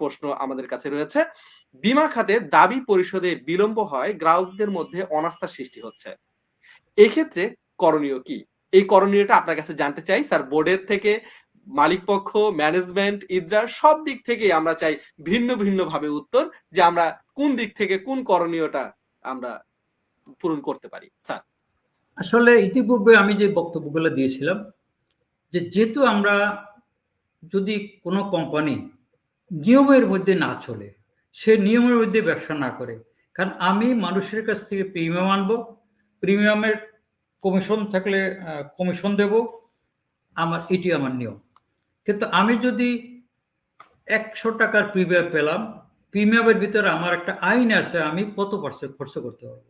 প্রশ্ন আমাদের কাছে রয়েছে, বিমা খাতে দাবি পরিশোধে বিলম্ব হয়, গ্রাহকদের মধ্যে অনাস্থা সৃষ্টি হচ্ছে। এক্ষেত্রে করণীয় কি? এই করণীয়টা আপনার কাছে জানতে চাই, স্যার, বোর্ডের থেকে মালিক পক্ষ ম্যানেজমেন্ট ইদ্রার সব দিক থেকে আমরা চাই ভিন্ন ভিন্ন ভাবে উত্তর যে আমরা কোন দিক থেকে কোন করণীয়টা আমরা পূরণ করতে পারি, স্যার। আসলে ইতিপূর্বে আমি যে বক্তব্যগুলো দিয়েছিলাম, যে যেহেতু আমরা যদি কোনো কোম্পানি নিয়মের মধ্যে না চলে। সে নিয়মের মধ্যে ব্যবসা না করে। কারণ আমি মানুষের কাছ থেকে প্রিমিয়াম আনব, প্রিমিয়ামের কমিশন থাকলে কমিশন দেব, আমার, এটি আমার নিয়ম। কিন্তু আমি যদি একশো টাকার প্রিমিয়াম পেলাম, প্রিমিয়ামের ভিতরে আমার একটা আইন আছে, আমি কত পার্সেন্ট খরচ করতে পারব?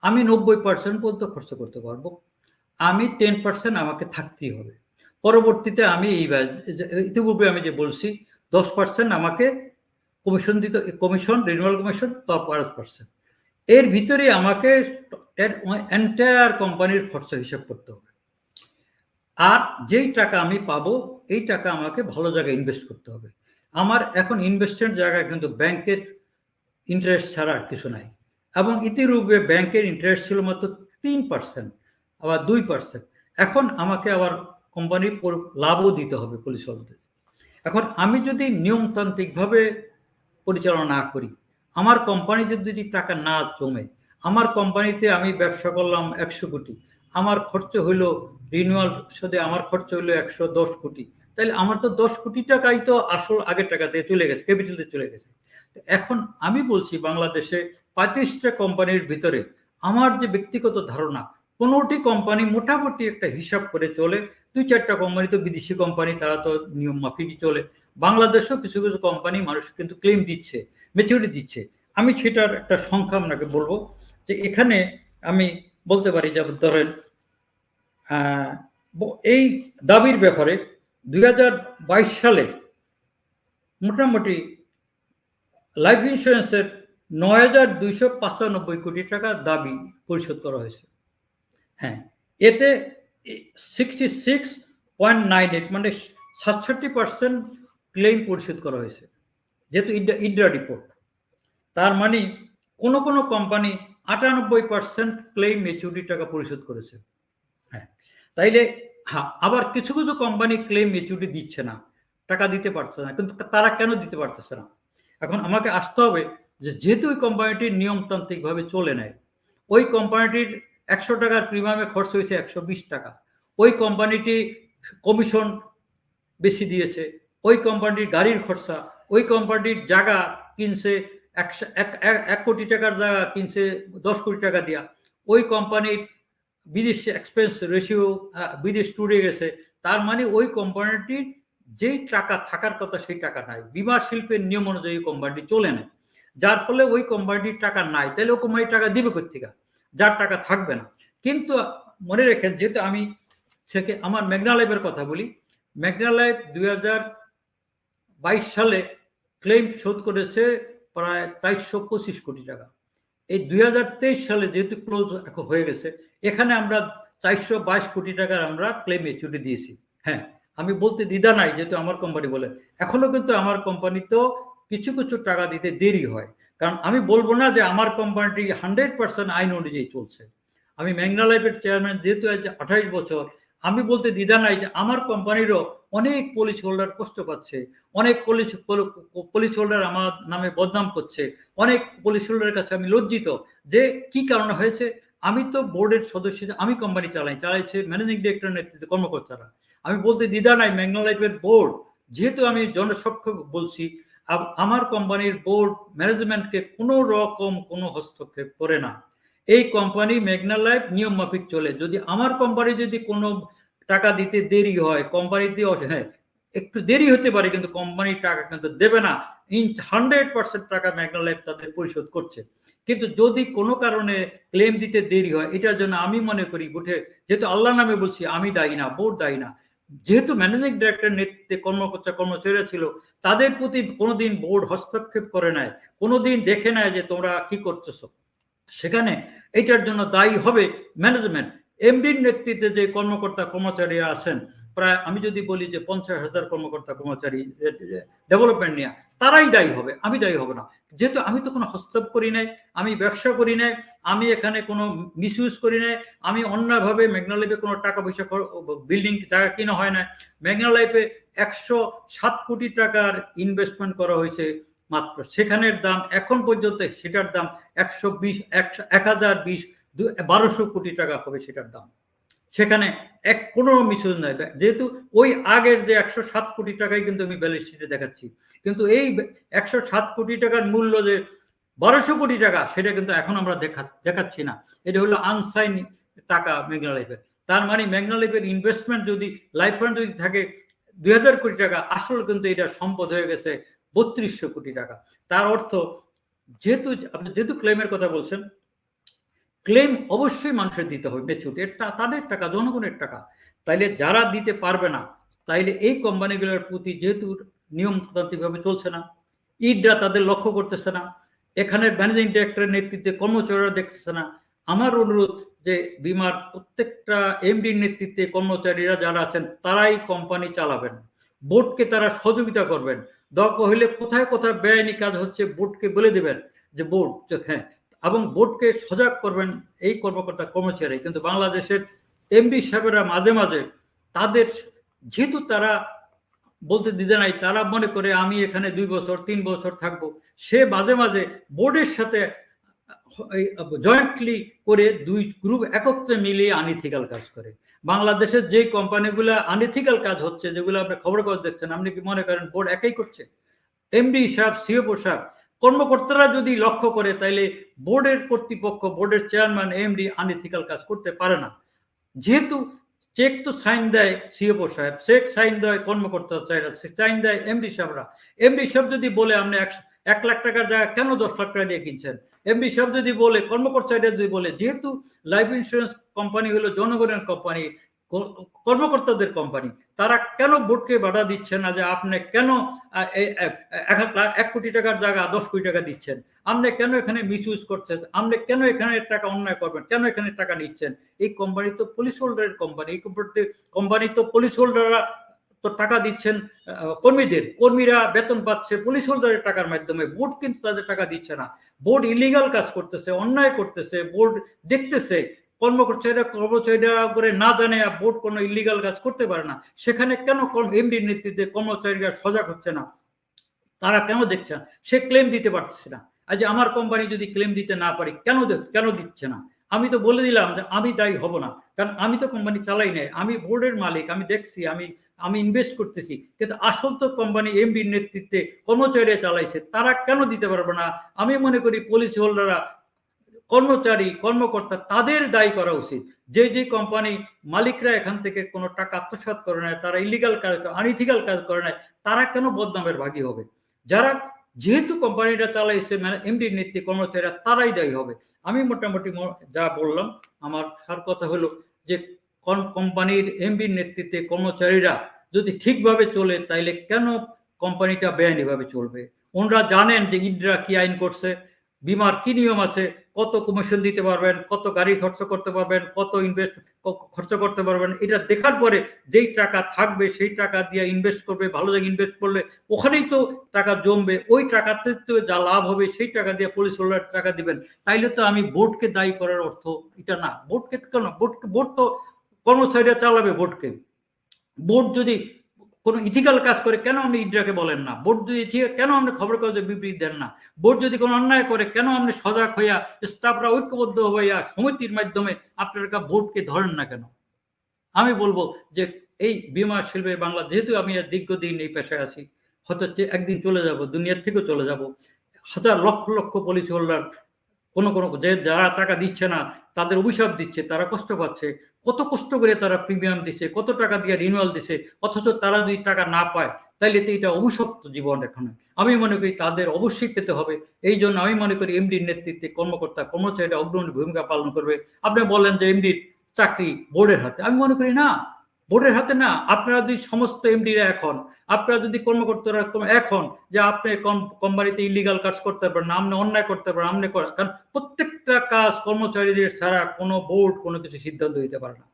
আমি নব্বই পার্সেন্ট পর্যন্ত খরচ করতে পারব। আমি টেন পার্সেন্ট আমাকে থাকতেই হবে। পরবর্তীতে আমি এই ইতিপূর্বে আমি যে বলছি দশ পার্সেন্ট আমাকে কমিশন দিতে কমিশন রিনিউয়াল কমিশন পাঁচ পার্সেন্ট এর ভিতরে আমাকে এন্টায়ার কোম্পানির খরচা হিসাব করতে হবে। আর যেই টাকা আমি পাবো, এই টাকা আমাকে ভালো জায়গায় ইনভেস্ট করতে হবে। আমার এখন ইনভেস্টমেন্ট জায়গায় কিন্তু ব্যাংকের ইন্টারেস্ট ছাড়া আর কিছু নাই। এবং ইতিরূপে ব্যাংকের ইন্টারেস্ট ছিল মাত্র তিন পার্সেন্ট আবার দুই পার্সেন্ট এখন আমাকে আবার কোম্পানির লাভও দিতে হবে পুলিশ এখন আমি যদি নিয়মতান্ত্রিকভাবে পরিচালনা না করি, আমার কোম্পানি যদি টাকা না জমে, আমার কোম্পানিতে আমি ব্যবসা করলাম একশো কোটি, আমার খরচ হইল রিনিউয়াল সাথে আমার খরচ হইল একশো দশ কোটি তাহলে আমার তো দশ কোটি টাকাই তো আসল আগের টাকাতে চলে গেছে ক্যাপিটালে চলে গেছে। এখন আমি বলছি বাংলাদেশে পঁয়ত্রিশটা কোম্পানির ভিতরে আমার যে ব্যক্তিগত ধারণা পনেরোটি কোম্পানি মোটামুটি একটা হিসাব করে চলে। দুই চারটা কোম্পানি তো বিদেশি কোম্পানি তারা তো নিয়ম মাফিকই চলে। বাংলাদেশেও কিছু কিছু কোম্পানি মানুষ কিন্তু ক্লেম দিচ্ছে মেচুরিটি দিচ্ছে। আমি সেটার একটা সংখ্যা আপনাকে বলব যে এখানে আমি বলতে পারি যে ধরেন এই দাবির ব্যাপারে দু হাজার বাইশ সালে মোটামুটি লাইফ ইন্স্যুরেন্সের নয় হাজার দুইশো পাঁচানব্বই কোটি টাকা দাবি পরিশোধ করা হয়েছে। হ্যাঁ এতে sixty six point nine eight মানে সাতষট্টি পার্সেন্ট ক্লেম পরিশোধ করা হয়েছে, যেহেতু ইডা ইডরা রিপোর্ট তার মানে কোনো কোনো কোম্পানি আটানব্বই পার্সেন্ট ক্লেম মেচুরিটি টাকা পরিশোধ করেছে। হ্যাঁ তাইলে হ্যাঁ আবার কিছু কিছু কোম্পানি ক্লেম মেচুরিটি দিচ্ছে না, টাকা দিতে পারছে না, কিন্তু তারা কেন দিতে পারতেছে না? এখন আমাকে আসতে হবে যে, যেহেতু ওই কোম্পানিটির নিয়মতান্ত্রিকভাবে চলে নেয় ওই কোম্পানিটির একশো টাকার প্রিমিয়ামে খরচ হয়েছে একশো বিশ টাকা। ওই কোম্পানিটি কমিশন বেশি দিয়েছে। ওই কোম্পানির গাড়ির খরচা, ওই কোম্পানির জায়গা কিনছে, একশো, এক কোটি টাকার জায়গা কিনছে, দশ কোটি টাকা দিয়া। ওই কোম্পানির বিদেশ এক্সপেন্স রেশিও বিদেশ টুরে গেছে। তার মানে ওই কোম্পানিটির যেই টাকা থাকার কথা সেই টাকা নাই। বিমা শিল্পের নিয়ম অনুযায়ী কোম্পানিটি চলে নেয় যার ফলে ওই কোম্পানিটির টাকা নাই। তাহলে ও কোম্পানির টাকা দিবে কোথেকে যার টাকা থাকবে না। কিন্তু মনে রেখেন, যেহেতু আমি সেকে আমার মেঘনা লাইফের কথা বলি মেঘনা লাইফ দুই বাইশ সালে ক্লেম শোধ করেছে প্রায় চারশো পঁচিশ কোটি টাকা। এই দুই হাজার তেইশ সালে যেহেতু ক্লোজ এখন হয়ে গেছে, এখানে আমরা চারশো বাইশ কোটি টাকার আমরা ক্লেম এচুটি দিয়েছি। হ্যাঁ আমি বলতে দ্বিধা নাই, যেহেতু আমার কোম্পানি বলে। এখনও কিন্তু আমার কোম্পানিতেও কিছু কিছু টাকা দিতে দেরি হয়। কারণ আমি বলব না যে আমার কোম্পানিটি হান্ড্রেড পার্সেন্ট আইন অনুযায়ী চলছে। আমি ম্যাংনা লাইফের চেয়ারম্যান যেহেতু আজ আঠাইশ বছর, আমি বলতে দ্বিধা নাই যে আমার কোম্পানিরও অনেক পলিশ হোল্ডার কষ্ট পাচ্ছে, অনেক পলিশ পলিশ হোল্ডার আমার নামে বদনাম করছে, অনেক পলিশ হোল্ডারের কাছে আমি লজ্জিত যে কি কারণে হয়েছে? আমি তো বোর্ডের সদস্য, আমি কোম্পানি চালাই, চালাইছে ম্যানেজিং ডিরেক্টর নেতৃত্বে কর্মকর্তারা। আমি বলতে দ্বিধা নাই ম্যাগনা লাইফের বোর্ড যেহেতু আমি জনসক্ষ বলছি আমার কোম্পানির বোর্ড ম্যানেজমেন্টকে কোনো রকম কোনো হস্তক্ষেপ করে না। এই কোম্পানি মেঘনা লাইফ নিয়ম মাফিক চলে। যদি আমার কোম্পানি যদি কোনো টাকা দিতে দেরি হয়, কোম্পানিতে হ্যাঁ একটু দেরি হতে পারে, কিন্তু কোম্পানির টাকা কিন্তু দেবে না। ইন হান্ড্রেড পার্সেন্ট টাকা মেঘনা লাইফ তাদের পরিশোধ করছে। কিন্তু যদি কোনো কারণে ক্লেম দিতে দেরি হয়, এটার জন্য আমি মনে করি, উঠে যেহেতু আল্লাহ নামে বলছি, আমি দায়ী না বোর্ড দায়ী না। যেহেতু ম্যানেজিং ডিরেক্টর নেতৃত্বে কর্মকর্তা কর্মচারীরা ছিল, তাদের প্রতি কোনোদিন বোর্ড হস্তক্ষেপ করে নেয় কোনোদিন দেখে নেয় যে তোমরা কি করতেছো। সেখানে এটার জন্য দায়ী হবে ম্যানেজমেন্ট এমডির নেতৃত্বে যে কর্মকর্তা কর্মচারীরা আছেন, প্রায় আমি যদি বলি যে পঞ্চাশ হাজার কর্মকর্তা কর্মচারী ডেভেলপমেন্ট নিয়ে, তারাই দায়ী হবে, আমি দায়ী হব না। যেহেতু আমি তো কোনো হস্তক্ষেপ করি নাই, আমি ব্যবসা করি নাই, আমি এখানে কোনো মিসইউজ করি নাই, আমি অন্যভাবে মেঘনা লাইফে কোনো টাকা পয়সা বিল্ডিং জায়গা কিনা হয় না মেঘনা লাইফে একশো সাত কোটি টাকার ইনভেস্টমেন্ট করা হয়েছে মাত্র। সেখানের দাম এখন পর্যন্ত সেটার দাম একশো বিশ, এক হাজার বিশ বারোশো কোটি টাকা হবে সেটার দাম। সেখানে এক কোনো মিসুজ নাই। যেহেতু ওই আগের যে একশো সাত কোটি টাকাই কিন্তু আমি ব্যালেন্স শিটে দেখাচ্ছি, কিন্তু এই একশো সাত কোটি টাকার মূল্য যে বারোশো কোটি টাকা, সেটা কিন্তু এখন আমরা দেখা, দেখাচ্ছি না। এটা হলো আনসাইন টাকা মেঘনা লাইফের তার মানে মেঘনা লাইফের ইনভেস্টমেন্ট যদি লাইফ ফান্ড যদি থাকে দুই হাজার কোটি টাকা, আসল কিন্তু এটা সম্পদ হয়ে গেছে বত্রিশশো কোটি টাকা। তার অর্থ, যেহেতু, আপনি যেহেতু ক্লেমের কথা বলছেন ক্লেম অবশ্যই মানুষের দিতে হবে মেচুট এটা তাদের টাকা, জনগণের টাকা। তাইলে যারা দিতে পারবে না, তাইলে এই কোম্পানিগুলোর প্রতি যেহেতু নিয়মতান্ত্রিকভাবে চলছে না, ইডরা তাদের লক্ষ্য করতেছে না এখানের ম্যানেজিং ডিরেক্টরের নেতৃত্বে কর্মচারীরা দেখতেছে না। আমার অনুরোধ যে বিমার প্রত্যেকটা এমডির নেতৃত্বে কর্মচারীরা যারা আছেন, তারাই কোম্পানি চালাবেন। বোর্ডকে তারা সহযোগিতা করবেন। দরকার হইলে কোথায় কোথায় বেআইনি কাজ হচ্ছে, বোর্ডকে বলে দেবেন যে বোর্ড হ্যাঁ এবং বোর্ডকে সজাগ করবেন এই কর্মকর্তা কর্মচারী। কিন্তু বাংলাদেশের এমডি সাহেবেরা মাঝে মাঝে তাদের, যেহেতু তারা বলতে দিতে নাই, তারা মনে করে আমি এখানে দুই বছর, তিন বছর থাকব, সে মাঝে মাঝে বোর্ডের সাথে জয়েন্টলি করে দুই গ্রুপ একত্রে মিলিয়ে আনিথিক্যাল কাজ করে। বাংলাদেশের যে কোম্পানিগুলো আনিথিক্যাল কাজ হচ্ছে, যেগুলো আপনি খবর কাগজ দেখছেন, আপনি কি মনে করেন বোর্ড একই করছে? এমডি সাহেব সিও সাহেব কর্মকর্তারা যদি লক্ষ্য করে, তাইলে বোর্ডের কর্তৃপক্ষ, বোর্ডের চেয়ারম্যান, এমডি আনইথিক্যাল কাজ করতে পারে না। যেহেতু চেক তো সাইন দেয় সিএফও সাহেব, চেক সাইন দেয় কর্মকর্তা সাইন দেয় এমডি সাহেবরা। এমডি সাহেব যদি বলে, আপনি এক লাখ টাকার জায়গা কেন দশ লাখ টাকা দিয়ে কিনছেন? এমডি সাহেব যদি বলে কর্মকর্তারা যদি বলে, যেহেতু লাইফ ইন্স্যুরেন্স কোম্পানি হলো জনগণের কোম্পানি কর্মকর্তাদের কোম্পানি তারা কেন বোর্ডকে বাধা দিচ্ছে না যে আপনি কেন এক কোটি টাকার জায়গা দশ কোটি টাকা দিচ্ছেন? আপনি কেন এখানে মিস ইউজ করছেন? আপনি কেন এখানে টাকা অন্যায় করবেন? কেন এখানে টাকা নিচ্ছেন? এই কোম্পানি তো পুলিশ হোল্ডারের কোম্পানি এই কোম্পানি তো পুলিশ হোল্ডাররা তো টাকা দিচ্ছেন কর্মীদের। কর্মীরা বেতন পাচ্ছে পুলিশ হোল্ডারের টাকার মাধ্যমে। বোর্ড কিন্তু তাদের টাকা দিচ্ছে না। বোর্ড ইলিগাল কাজ করতেছে, অন্যায় করতেছে বোর্ড দেখতেছে। কর্মকর্তারা কর্মচারীরা করে না জানে বোর্ড কোনো ইলিগাল কাজ করতে পারে না। সেখানে কেন এমডির নেতৃত্বে কর্মচারীরা সজাগ হচ্ছে না? তারা কেন দেখছে সে ক্লেম দিতে পারছে না। আজ আমার কোম্পানি যদি ক্লেম দিতে না পারি, কেন কেন দিচ্ছে না? আমি তো বলে দিলাম যে আমি দায়ী হব না। কারণ আমি তো কোম্পানি চালাই নাই। আমি বোর্ডের মালিক, আমি দেখছি, আমি আমি ইনভেস্ট করতেছি। কিন্তু আসল তো কোম্পানি এমডির নেতৃত্বে কর্মচারীরা চালাইছে, তারা কেন দিতে পারবে না? আমি মনে করি পলিসি হোল্ডাররা কর্মচারী, কর্মকর্তা তাদের দায়ী করা উচিত। যে যে কোম্পানি মালিকরা এখান থেকে কোনো টাকা আত্মসাত করে নেয়, তারা ইলিগাল কাজ আনইথিক্যাল কাজ করে নেয়, তারা কেন বদনামের ভাগী হবে? যারা যেহেতু কোম্পানিটা চালাইছে মানে এমডির নেতৃত্বে কর্মচারীরা, তারাই দায়ী হবে। আমি মোটামুটি যা বললাম, আমার সার কথা হলো যে কোম্পানির এমডির নেতৃত্বে কর্মচারীরা যদি ঠিকভাবে চলে, তাইলে কেন কোম্পানিটা বেআইনিভাবে চলবে? ওনারা জানেন যে ইন্দ্রা কি আইন করছে বিমার কি নিয়ম আছে? কত কমিশন দিতে পারবেন? কত গাড়ি খরচ করতে পারবেন? কত ইনভেস্ট খরচ করতে পারবেন? এটা দেখার পরে যেই টাকা থাকবে, সেই টাকা দিয়ে ইনভেস্ট করবে, ভালো জায়গায় ইনভেস্ট করলে ওখানেই তো টাকা জমবে। ওই টাকাতে তো যা লাভ হবে, সেই টাকা দিয়ে পুলিশ হোল্ডার টাকা দিবেন। তাইলে তো আমি বোর্ডকে দায়ী করার অর্থ এটা না। বোর্ডকে কেন? বোর্ডকে বোর্ড তো কর্মচারীরা চালাবে বোর্ডকে বোর্ড যদি কোনো ইথিক্যাল কাজ করে কেন আপনি ইডরাকে বলেন না? বোর্ড যদি কেন আপনি খবর কাগজে বিবৃতি দেন না? বোর্ড যদি কোনো অন্যায় করে, কেন আপনি সজাগ হইয়া স্টাফরা ঐক্যবদ্ধ হইয়া সমিতির মাধ্যমে আপনারা বোর্ডকে ধরেন না কেন? আমি বলব যে এই বিমা শিল্পের বাংলা, যেহেতু আমি দীর্ঘদিন এই পেশায় আছি, হয়তো একদিন চলে যাব, দুনিয়ার থেকেও চলে যাব, হাজার লক্ষ লক্ষ পলিসি হোল্ডার কোনো কোনো যে যারা টাকা দিচ্ছে না, তাদের অভিশাপ দিচ্ছে, তারা কষ্ট পাচ্ছে কত কষ্ট করে তারা প্রিমিয়াম দিছে, কত টাকা দিয়ে রিনুয়াল দিছে, অথচ তারা যদি টাকা না পায় তাহলে তো এটা অভিশপ্ত জীবন এখানে। আমি মনে করি তাদের অবশ্যই পেতে হবে। এই জন্য আমি মনে করি এমডির নেতৃত্বে কর্মকর্তা, কর্মচারীরা অগ্রণী ভূমিকা পালন করবে। আপনি বলেন যে এমডির চাকরি বোর্ডের হাতে। আমি মনে করি না, বোর্ডের হাতে না। আপনারা যদি সমস্ত এমডিরা এখন আপনারা যদি কর্মকর্তারা এখন যে আপনি কোম্পানিতে ইলিগাল কাজ করতে পারেন আপনি অন্যায় করতে পারেন আপনি কারণ প্রত্যেকটা কাজ কর্মচারীদের ছাড়া কোনো বোর্ড কোনো কিছু সিদ্ধান্ত দিতে পারে না।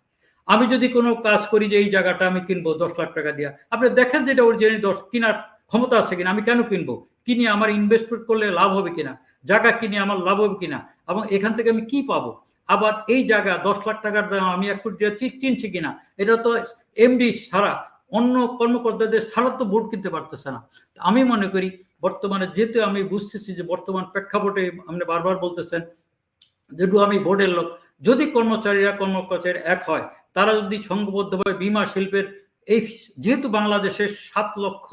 আমি যদি কোনো কাজ করি যে এই জায়গাটা আমি কিনবো দশ লাখ টাকা দিয়া, আপনি দেখেন যেটা অরিজিনাল দশ কেনার ক্ষমতা আছে কিনা, আমি কেন কিনবো? কিনে আমার ইনভেস্টমেন্ট করলে লাভ হবে কিনা? জায়গা কিনে আমার লাভ হবে কিনা? এবং এখান থেকে আমি কি পাবো? আবার এই জায়গা দশ লাখ টাকার আমি এক কোটি কিনছি কিনা? এটা তো এমডি ছাড়া অন্য কর্মকর্তাদের ছাড়া তো ভোট কিনতে পারতেছে না। আমি মনে করি বর্তমানে যেহেতু আমি বুঝতেছি যে বর্তমান প্রেক্ষাপটে আপনি বারবার বলতেছেন, যেহেতু আমি বোর্ডের লোক, যদি কর্মচারীরা কর্মকর্তার এক হয়, তারা যদি সংঘবদ্ধভাবে বিমা শিল্পের এই যেহেতু বাংলাদেশের সাত লক্ষ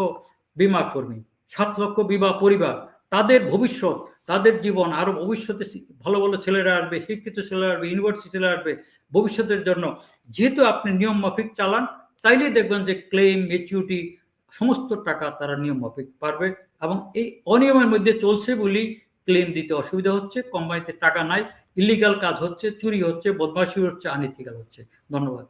বিমা কর্মী, সাত লক্ষ বিমা পরিবার, তাদের ভবিষ্যৎ, তাদের জীবন, আরও ভবিষ্যতে ভালো ভালো ছেলেরা আসবে, শিক্ষিত ছেলেরা আসবে ইউনিভার্সিটি ছেলেরা আসবে ভবিষ্যতের জন্য, যেহেতু আপনি নিয়ম মাফিক চালান তাইলে দেখবেন যে ক্লেম মেচিউরিটি সমস্ত টাকা তারা নিয়ম মাফিক পারবে এবং এই অনিয়মের মধ্যে চলছে বলি ক্লেম দিতে অসুবিধা হচ্ছে কোম্পানিতে টাকা নাই ইলিগাল কাজ হচ্ছে, চুরি হচ্ছে, বদমাশি হচ্ছে আনইথিক্যাল হচ্ছে। ধন্যবাদ।